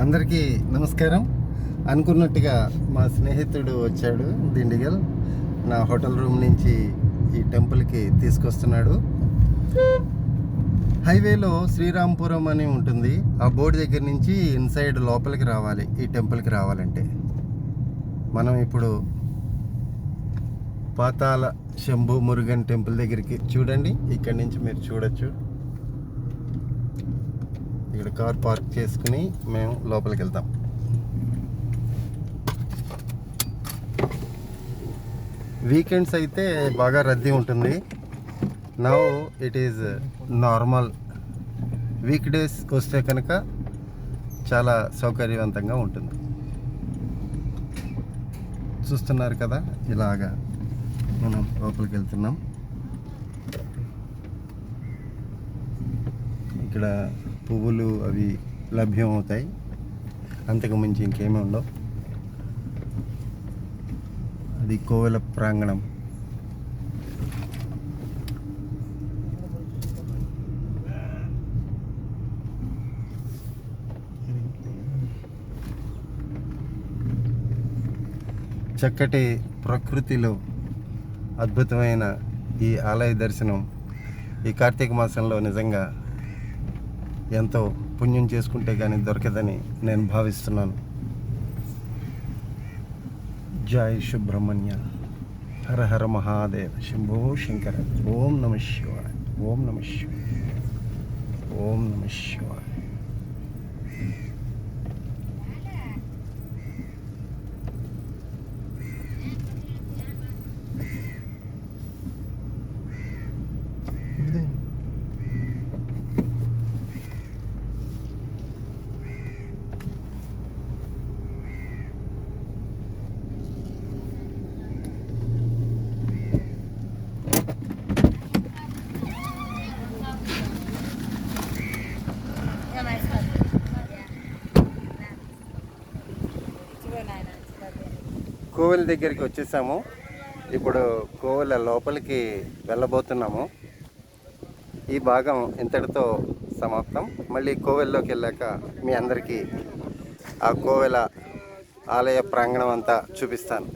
అందరికీ నమస్కారం. అనుకున్నట్టుగా మా స్నేహితుడు వచ్చాడు దిండిగల్. నా హోటల్ రూమ్ నుంచి ఈ టెంపుల్కి తీసుకొస్తున్నాడు. హైవేలో శ్రీరాంపురం అని ఉంటుంది. ఆ బోర్డు దగ్గర నుంచి ఇన్సైడ్ లోపలికి రావాలి ఈ టెంపుల్కి రావాలంటే. మనం ఇప్పుడు పాతాల శంభు మురుగన్ టెంపుల్ దగ్గరికి చూడండి. ఇక్కడి నుంచి మీరు చూడొచ్చు. ఇక్కడ కార్ పార్క్ చేసుకుని మేము లోపలికి వెళ్తాం. వీకెండ్స్ అయితే బాగా రద్దీ ఉంటుంది. Now it is normal weekdays వస్తే కనుక చాలా సౌకర్యవంతంగా ఉంటుంది. చూస్తున్నారు కదా ఇలాగా మనం లోపలికి వెళ్తున్నాం. ఇక్కడ పువ్వులు అవి లభ్యం అవుతాయి అంతకు మించి ఇంకేమీ ఉండవు. అది కోవెల ప్రాంగణం. చక్కటి ప్రకృతిలో అద్భుతమైన ఈ ఆలయ దర్శనం ఈ కార్తీక మాసంలో నిజంగా ఎంతో పుణ్యం చేసుకుంటే కానీ దొరకదని నేను భావిస్తున్నాను. జై సుబ్రహ్మణ్య. హర హర మహాదేవ. శంభో శంకర. ఓం నమ శివాయ. ఓం నమ శివాయ. ఓం నమ శివాయ. కోవెల దగ్గరికి వచ్చేసాము. ఇప్పుడు కోవెల లోపలికి వెళ్ళబోతున్నాము. ఈ భాగం ఇంతటితో సమాప్తం. మళ్ళీ కోవెల్లోకి వెళ్ళాక మీ అందరికీ ఆ కోవెల ఆలయ ప్రాంగణం అంతా చూపిస్తాను.